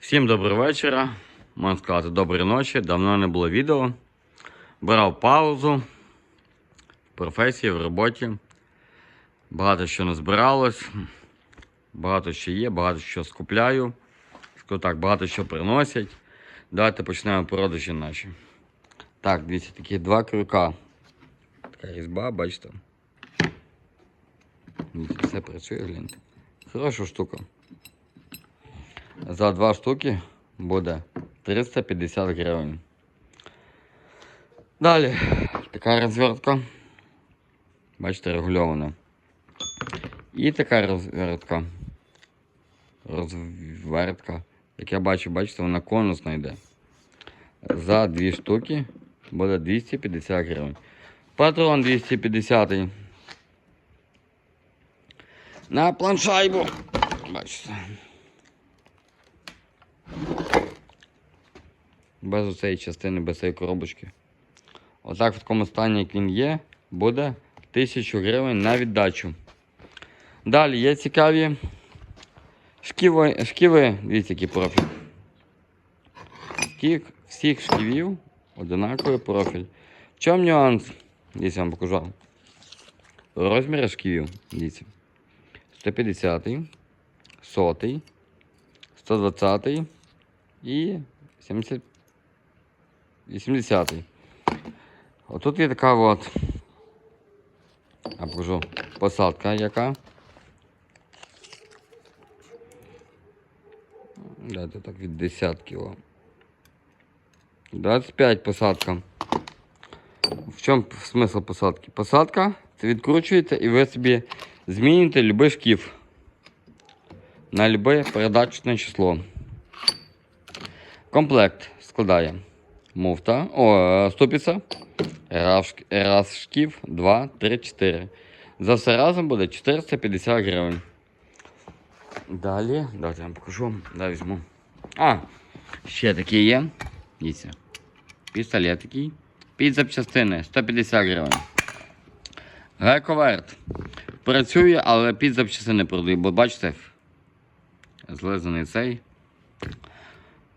Всім доброго вечора. Можна сказати, доброї ночі. Давно не було відео. Брав паузу в професії, в роботі. Багато що не збиралось. Багато що є, багато що скупляю. Скажу так, багато що приносять. Давайте почнемо продажі наші. Так, дивіться, такі два крюка. Така різьба, бачите. Дивіться, Все працює, гляньте. Хороша штука. За два штуки буде 350 гривень. Далі така розвертка. Бачите, регульована. І така розвертка. Розвертка. Як я бачу, бачите, вона конусна йде. За дві штуки буде 250 гривень. Патрон 250. На планшайбу. Бачите. Без цієї частини, без цієї коробочки. Отак в такому стані, як він є, буде 1000 гривень на віддачу. Далі є цікаві шківи, шківи дивіться, який профіль. Скік, всіх шківів одинаковий профіль. В чому нюанс? Дивіться, я вам покажу. Розміри шківів, дивіться. 150, 100, 120 і 70, 80. Отут є така от, я покажу, посадка яка. Дайте так від десятки. О. 25 посадка. В чому смисл посадки? Посадка це відкручуєте і ви собі зміните будь-який шкіф на будь-яке передаточне число. Комплект складає муфта, о, ступиця, раз, шкіф, 2, 3, 4. За все разом буде 450 гривень. Далі, давайте я вам покажу, да, візьму. А, ще такі є. Дивіться. Пістолет такий. Під запчастини 150 гривень. Гековерт. Працює, але під запчастини продаю, бо бачите, злизаний цей.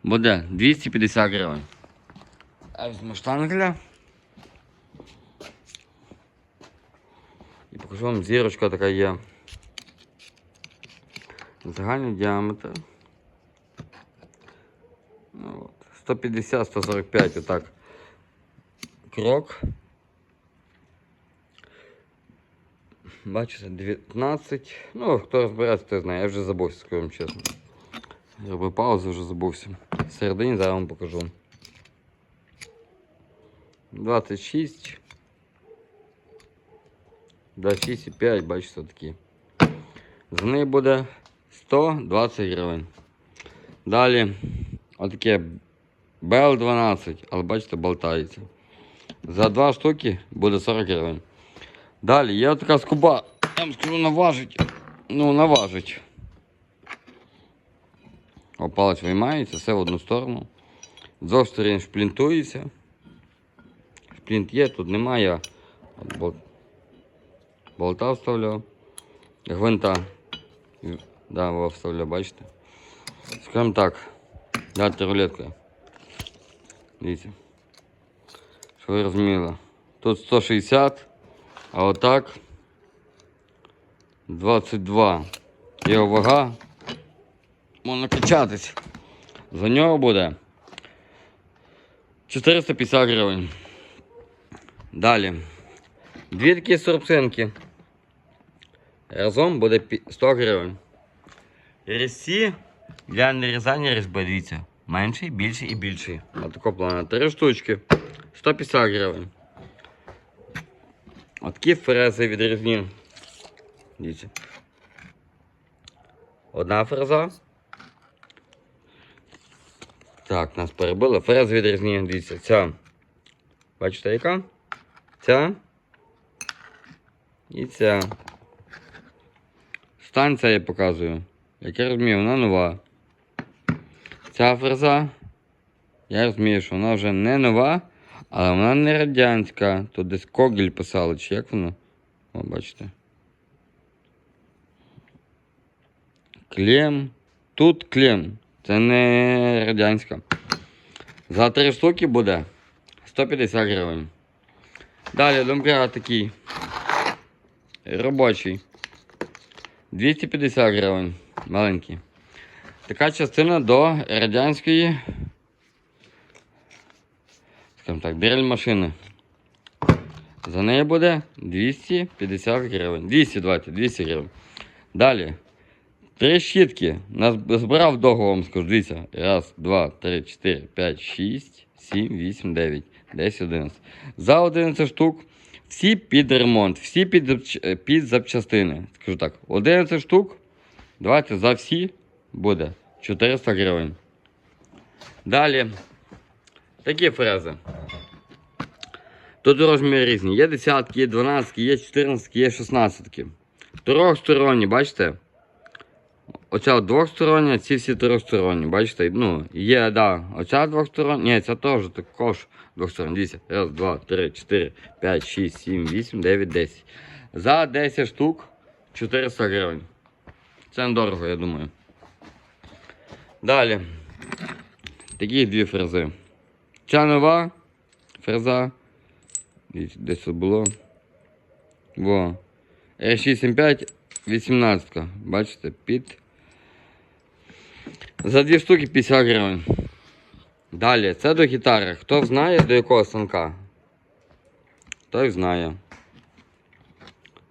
Буде 250 гривень. А візьму штангеля. І покажу вам зірочка така є. Загальний діаметр. Ну, от. 150-145 отак. Крок. Бачите, 19. Ну, хто розбирається, той знає. Я вже забувся, скажу вам чесно. Робив паузу, вже забувся. В середині зараз вам покажу. 26. 26,5, бачите, такі. За неї буде 120 гривень. Далі, отаке BL12, але бачите, болтається. За два штуки буде 40 гривень. Далі є така скуба, я вам скажу, наважить. Ну, наважить. О, палець виймається, все в одну сторону. З двох сторін шплінтується. Шплінт є, тут немає. Бол- Болта вставляв. Гвинта. Да, во вставляв, бачите. Скажімо так. Дати рулеткою. Дивіться. Що ви розуміли? Тут 160, а отак 22. Його вага. Можна качатись. За нього буде 450 гривень. Далі. Дві такі сорбцинки. Разом буде 100 гривень. Різці для нарізання різьби, дивіться. Менший, більший і більший. Отако плану. Три штучки. 150 гривень. Отакі фрези відрізні. Дивіться. Одна фреза. Так, нас перебили. Фрези відрізні, дивіться. Ця. Бачите, яка? Ця. І ця. Станція я показую. Як я розумію, вона нова. Ця фреза. Я розумію, що вона вже не нова, але вона не радянська. Тут десь Когель писали, чи як воно? О, бачите. Клем. Тут клем. Це не радянська. За три штуки буде 150 гривень. Далі домкрат такий. Робочий. 250 гривень. Маленький. Така частина до радянської. Скажімо так, дрель машини. За неї буде 250 гривень. 200, 200 гривень. Далі. Три щітки. Нас збирав довго вам скажу. Дивіться. Раз, два, три, чотири, п'ять, шість, сім, вісім, дев'ять, десять, одинадцять. За 11 штук. Всі під ремонт, всі під, під запчастини. Скажу так, 11 штук. Давайте за всі буде 400 гривень. Далі. Такі фрези. Тут розміри різні. Є десятки, є 12, є 14, є 16. Трьохсторонні, бачите? Оця двохстороння, ці всі трьохсторонні, бачите? Ну, є, да, оця двохстороння, ні, ця теж також двохстороння. Дивіться, раз, два, три, чотири, п'ять, шість, сім, вісім, дев'ять, десять. За 10 штук 400 гривень. Це недорого, я думаю. Далі. Такі дві фрези. Ця нова фреза. Дивіться, Десь це було. Во. R675 18. Бачите, під. За дві штуки 50 гривень. Далі, це до гітари. Хто знає до якого станка? Той знає.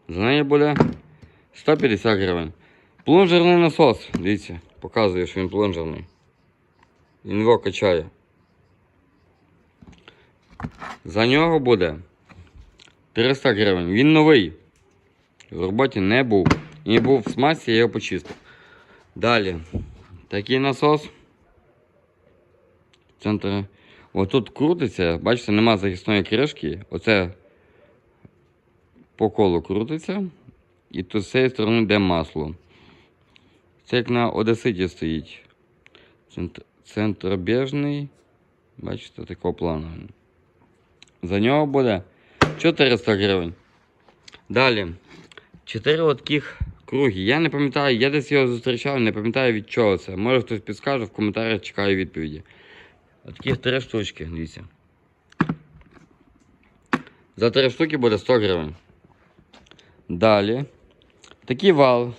За неї буде 150 гривень. Плунжерний насос. Дивіться, показує, що він плунжерний. Він його качає. За нього буде 300 гривень. Він новий. В роботі не був. І був в смазці, я його почистив. Далі. Такий насос. Центр. Отут крутиться, бачите, нема захисної кришки. Оце по колу крутиться. І тут з цієї сторони йде масло. Це як на Одеситі стоїть. Центр... Центробіжний. Бачите, такого плану. За нього буде 400 гривень. Далі. Чотири таких круги. Я не пам'ятаю, я десь його зустрічав, не пам'ятаю від чого це. Може хтось підскаже, в коментарях чекаю відповіді. От три штучки, дивіться. За три штуки буде 100 гривень. Далі. Такий вал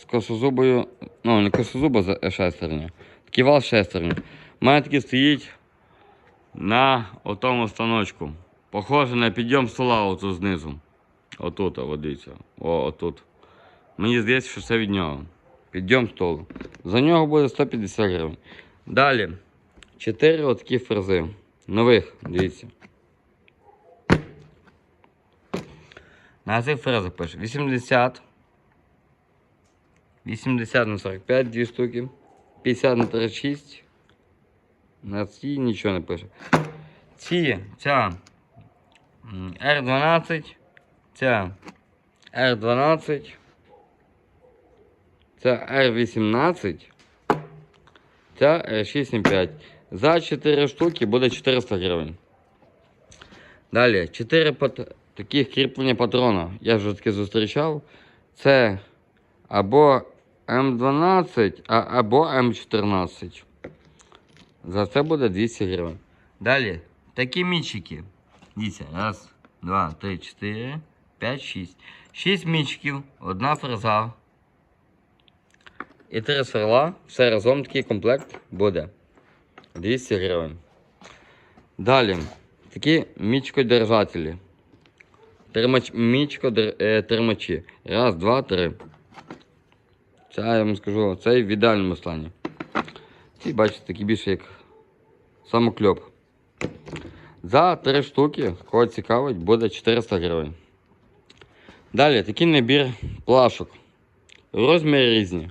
з косозубою. Ну, не косозуба за шестерня. Такий вал шестерня. У такий стоїть на отому станочку. Похоже на підйом стола отут знизу. Отут, дивіться. О, отут. Мені здається, що це від нього. Підйом столу. За нього буде 150 гривень. Далі. Чотири отакі фрези. Нових, дивіться. На цих фрезах пише 80. 80 на 45, дві штуки. 50 на 36. На ці нічого не пише. Ці, ця м, R12, ця R12, ця R18, ця R65. За 4 штуки буде 400 гривень. Далі, 4 пат... таких кріплення патрона. Я вже таки зустрічав. Це або М12, а, або М14. За це буде 200 гривень. Далі, такі мічики. Дивіться, раз, два, три, чотири, п'ять, шість. Шість мічиків, одна фреза. І три сверла. Все разом такий комплект буде. 200 гривень. Далі, такі мічкодержателі. Тримач, мічкотримачі. Раз, два, три. Це я вам скажу, це в ідеальному стані. Ці, бачите, такі більше як самокльоп. За три штуки, кого цікавить, буде 400 гривень. Далі такий набір плашок. Розміри різні.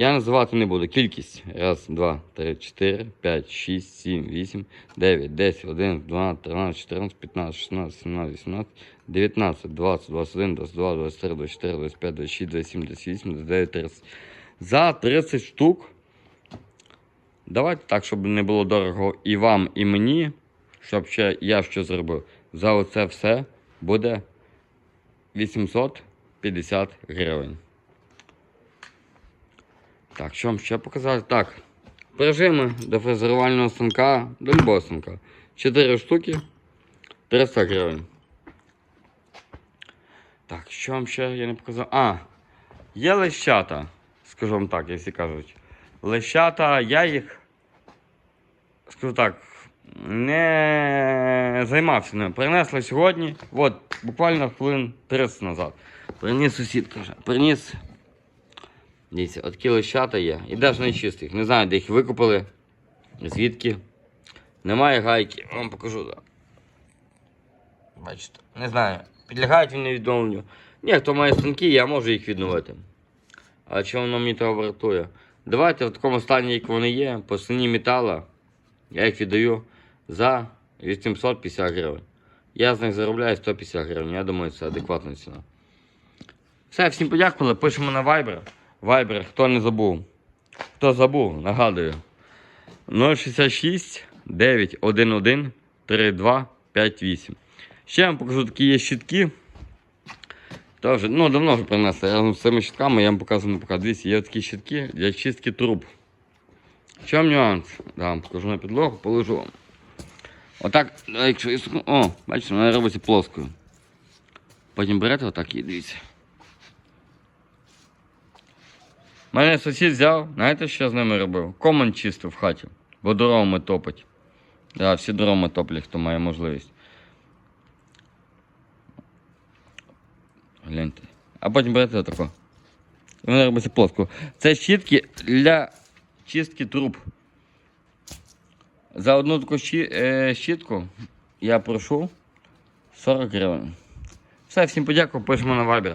Я називати не буду. Кількість. Раз, два, три, чотири, п'ять, шість, сім, вісім, дев'ять, десять, один, дванадцять, тринадцять, чотирнадцять, п'ятнадцять, шістнадцять, сімнадцять, вісімнадцять, дев'ятнадцять, двадцять, двадцять один, двадцять два, двадцять три, двадцять чотири, двадцять п'ять, двадцять шість, двадцять сім, двадцять вісім, двадцять дев'ять, тридцять. За 30 штук. Давайте так, щоб не було дорого і вам, і мені, щоб ще я що зробив. За оце все буде 850 гривень. Так, що вам ще показати? Так, Прижими до фрезерувального станка, до любого станка. 4 штуки 300 гривень. Так, що вам ще я не показав? А, є лещата, скажу вам так, якщо кажуть. Лещата, я їх, скажу так, не займався ними. Принесли сьогодні, от, буквально хвилин 30 назад. Приніс сусід, каже, приніс. Дивіться, от такі є. І навіть не чистих. Не знаю, де їх викопали. Звідки. Немає гайки. Вам покажу. Бачите, не знаю. Підлягають вони відновленню. Ні, хто має станки, я можу їх відновити. А чому воно мені того вартує? Давайте в такому стані, як вони є, по ціні металу, я їх віддаю за 850 гривень. Я з них заробляю 150 гривень. Я думаю, це адекватна ціна. Все, всім подякували. Пишемо на Viber. Viber, хто не забув. Хто забув, нагадую. 066 911 3258. Ще я вам покажу такі є щитки. Тоже, ну, давно вже принесли. Разом з цими щитками я вам показую на пока. Дивіться, є такі щитки для чистки труб. В чому нюанс? Да, вам покажу на підлогу, положу вам. Отак, якщо О, бачите, вона робиться плоскою. Потім берете отак і дивіться. Мене сусід взяв, знаєте, що я з ними робив? Коман чистив в хаті, бо дровами топить. Да, всі дровами топлять, хто має можливість. Гляньте. А потім берете отако. І вона робиться плоско. Це щітки для чистки труб. За одну таку е, щітку я прошу 40 гривень. Все, всім подякував, пишемо на Viber.